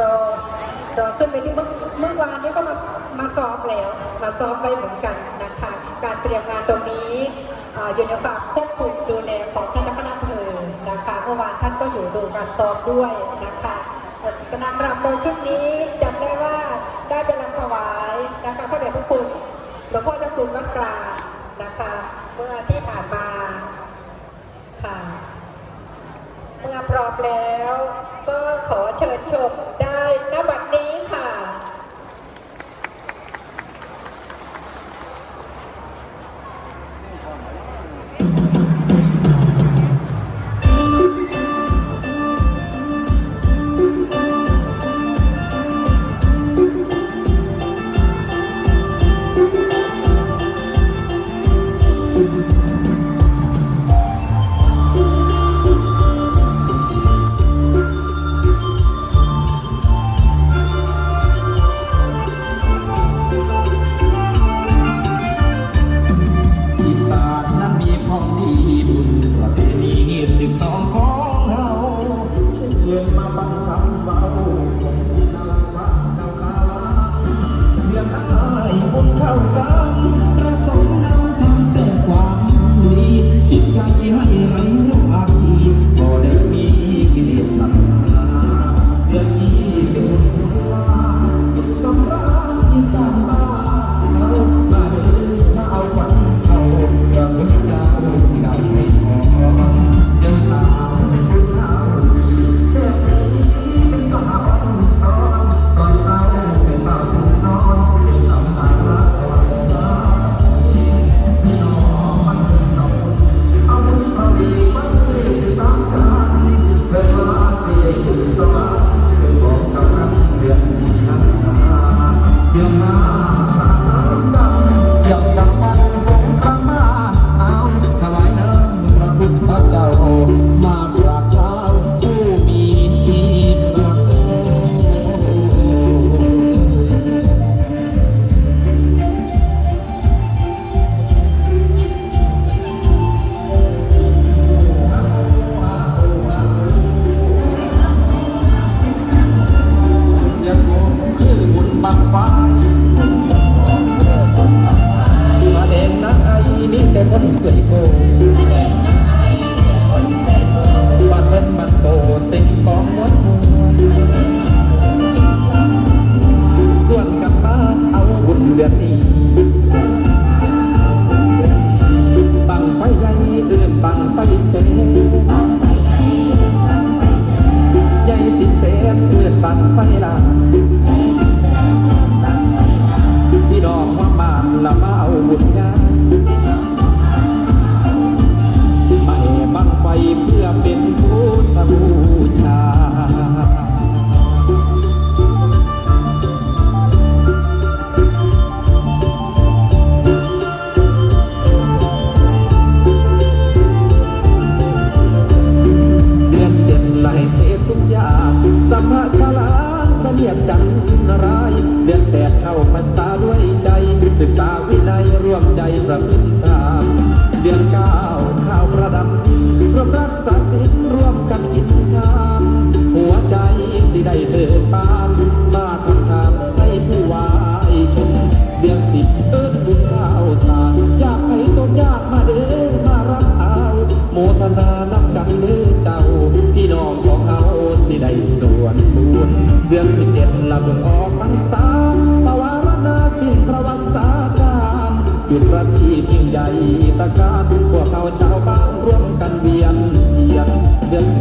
รอรอขึ้นไปที่เมื่อเมื่อวานนี้ก็มามาซ้อมแล้ว มาซ้อมไปเหมือนกันนะคะ การเตรียมงานตรงนี้อยู่ในความควบคุมดูแลของท่านคณะเธอนะคะเมื่อวานท่านก็อยู่ดูการซ้อมด้วยนะคะนางรำโดยชุดนี้จำได้ว่าได้เป็นรำถวายนะคะพระเดชพระคุณหลวงพ่อเจ้าคุณวัดกลางนะคะ เมื่อที่ผ่านมาค่ะ เมื่อพร้อมแล้ว ก็ขอเชิญชมได้ มาเด่นนักไอ้มีแต่คนสวยโกบ้านเพิ่นมันโตสิ่งของมวลมวลส่วนกันมาเอาบุญเดือนนี้บังไฟใหญ่เอื่นบังไฟเสนใหญ่สิบเสนเอื่นบังไฟลาาบุญออกพรรษาตวารณาสิ้นประวัติศาสตร์การปิดประทีปยิ่งใหญ่ตะการพวกเขาชาวบ้านร่วมกันเวียนเทียนเดือน